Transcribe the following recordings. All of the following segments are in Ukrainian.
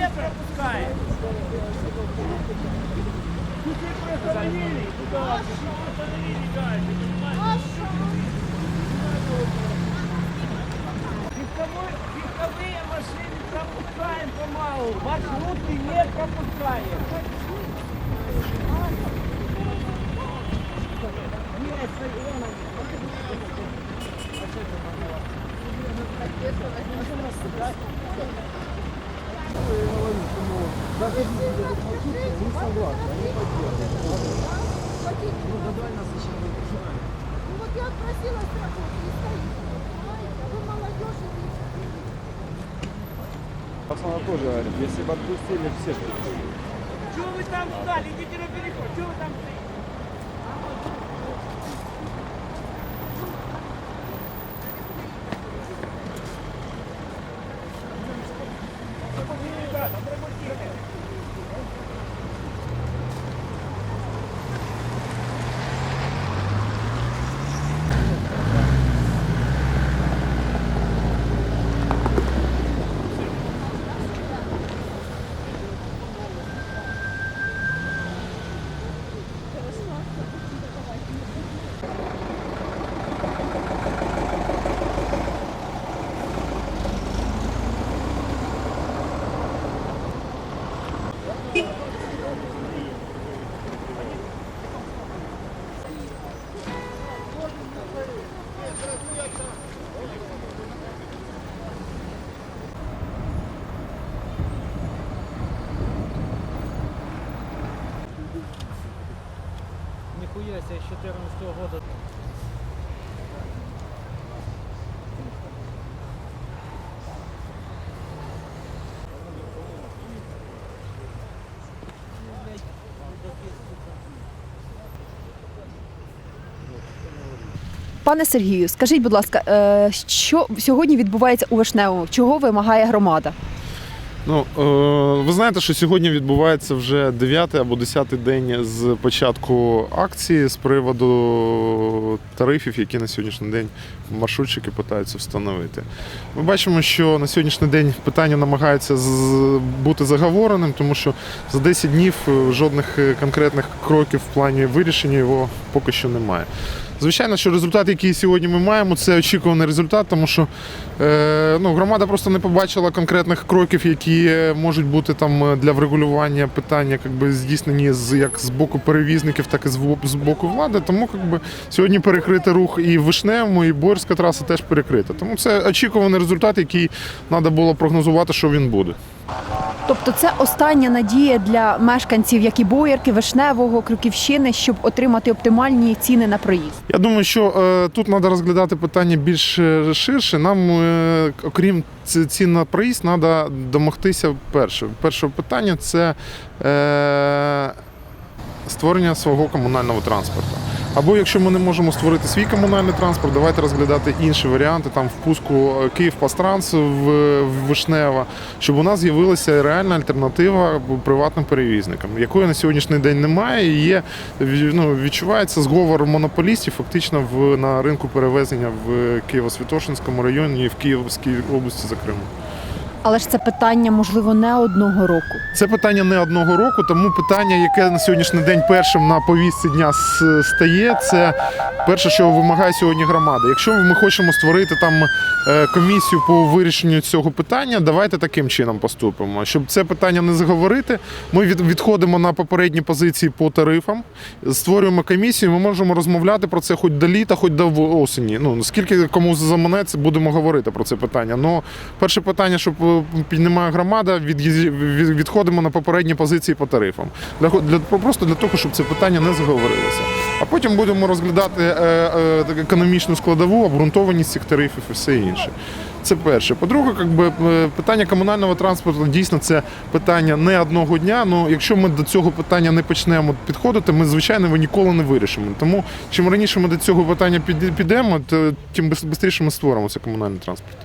Машины пропускаем, маршрутки не пропускаем. Остановили, куда? Остановили дальше, понимаете? Легковой- Легковые машины пропускаем помалу, маршрутки не пропускаем. Пацаны тоже говорят, если бы отпустили всех. Чего вы там встали? Идите на переход. Чего вы там стоите? Нихуя себе, с 14 года. Пане Сергію, скажіть, будь ласка, е, що сьогодні відбувається у Вишневому? Чого вимагає громада? Ну, е, ви знаєте, що сьогодні відбувається вже 9 або 10 день з початку акції з приводу тарифів, які на сьогоднішній день маршрутчики питаються встановити. Ми бачимо, що на сьогоднішній день питання намагається бути заговореним, тому що за 10 днів е, жодних е, конкретних кроків в плані вирішення його поки що немає. Звичайно, що результат, який сьогодні ми маємо, це очікуваний результат, тому що е, ну, громада просто не побачила конкретних кроків, які е, можуть бути там е, для врегулювання питання, якби здійснені з як з боку перевізників, так і з з боку влади. Тому якби сьогодні перекрити рух і Вишневому, і Борська траса теж перекрита. Тому це очікуваний результат, який треба було прогнозувати, що він буде. Тобто це остання надія для мешканців, як і Боярки, Вишневого, Крюківщини, щоб отримати оптимальні ціни на проїзд. Я думаю, що е, тут треба розглядати питання більш е, ширше. Нам, е, окрім цін на проїзд, треба домогтися перше. Перше питання це створення свого комунального транспорту. Або якщо ми не можемо створити свій комунальний транспорт, давайте розглядати інші варіанти там впуску е, Київ Пастранс в, Вишнева, щоб у нас з'явилася реальна альтернатива приватним перевізникам, якої на сьогоднішній день немає. І є ну, відчувається зговор монополістів фактично в на ринку перевезення в Києво-Святошинському районі і в Київській області, зокрема. Але ж це питання, можливо, не одного року. Це питання не одного року, тому питання, яке на сьогоднішній день першим на повістці дня стає, це перше, що вимагає сьогодні громада. Якщо ми хочемо створити там е, комісію по вирішенню цього питання, давайте таким чином поступимо. Щоб це питання не заговорити, ми відходимо на попередні позиції по тарифам, створюємо комісію. Ми можемо розмовляти про це хоч до літа, хоч до осені. Ну скільки кому заманеться, будемо говорити про це питання. Ну перше питання, що е, піднімає громада, відходимо на попередні позиції по тарифам. Для, для просто для того, щоб це питання не заговорилося. А потім будемо розглядати е, е, економічну складову, обґрунтованість цих тарифів і все інше. Це перше. По-друге, е, питання комунального транспорту дійсно це питання не одного дня. Ну якщо ми до цього питання не почнемо підходити, ми звичайно його ніколи не вирішимо. Тому чим раніше ми до цього питання піде- підемо, тим швидше ми створимо цей комунальний транспорт.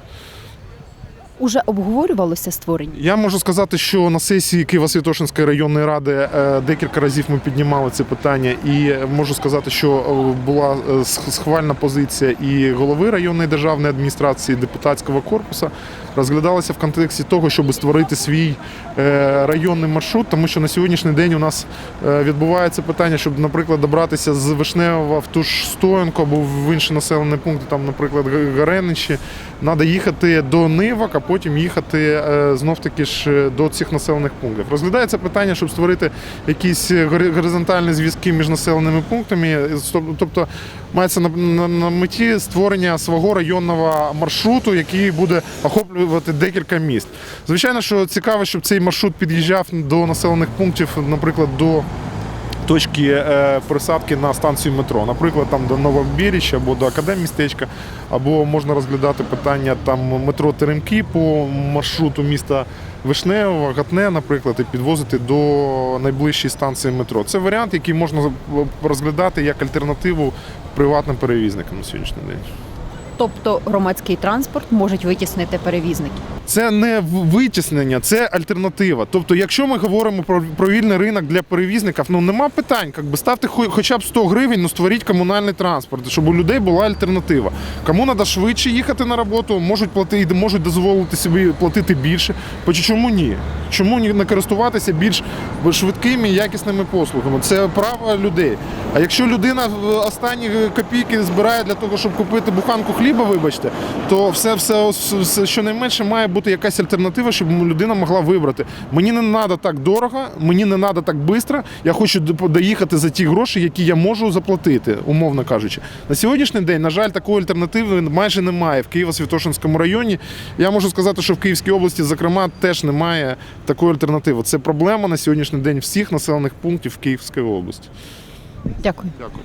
Уже обговорювалося створення. Я можу сказати, що на сесії Києво-Святошинської районної ради е, декілька разів ми піднімали це питання, і можу сказати, що е, була е, схвальна позиція і голови районної державної адміністрації, депутатського корпусу. Розглядалася в контексті того, щоб створити свій районний маршрут, тому що на сьогоднішній день у нас відбувається питання, щоб, наприклад, добратися з Вишневого в ту ж Стоянку або в інші населені пункти, там, наприклад, Гареничі. Треба їхати до Нивок, потім їхати е, знов таки ж е, до цих населених пунктів. Розглядається питання, щоб створити якісь е, горизонтальні зв'язки між населеними пунктами. Тобто мається на меті створення свого районного маршруту, який буде охоплювати декілька міст. Звичайно, що цікаво, щоб цей маршрут під'їжджав до населених пунктів, наприклад, до точки е, присадки на станцію метро, наприклад, там до Новобіріч або до Академмістечка, або можна розглядати питання там метро Теремки по маршруту міста Вишневого, Гатне, наприклад, і підвозити до найближчої станції метро. Це варіант, який можна розглядати як альтернативу приватним перевізникам на сьогоднішній день. Тобто громадський транспорт можуть витіснити перевізників. Це не витіснення, це альтернатива. Тобто, якщо ми говоримо про, про вільний ринок для перевізників, ну нема питань. Как би ставте хоча б 100 гривень, ну створіть комунальний транспорт, щоб у людей була альтернатива. Кому треба швидше їхати на роботу, можуть платити, можуть дозволити собі платити більше. Чому ні? Чому не користуватися більш швидкими і якісними послугами? Це право людей. А якщо людина останні копійки збирає для того, щоб купити буханку хліба, вибачте, то все, все, все щонайменше має бути якась альтернатива, щоб людина могла вибрати. Мені не треба так дорого, мені не треба так швидко. Я хочу доїхати за ті гроші, які я можу заплатити, умовно кажучи. На сьогоднішній день, на жаль, такої альтернативи майже немає в Києво-Святошинському районі. Я можу сказати, що в Київській області, зокрема, теж немає такої альтернативи. Це проблема на сьогоднішній день всіх населених пунктів Київської області. Дякую. Дякую.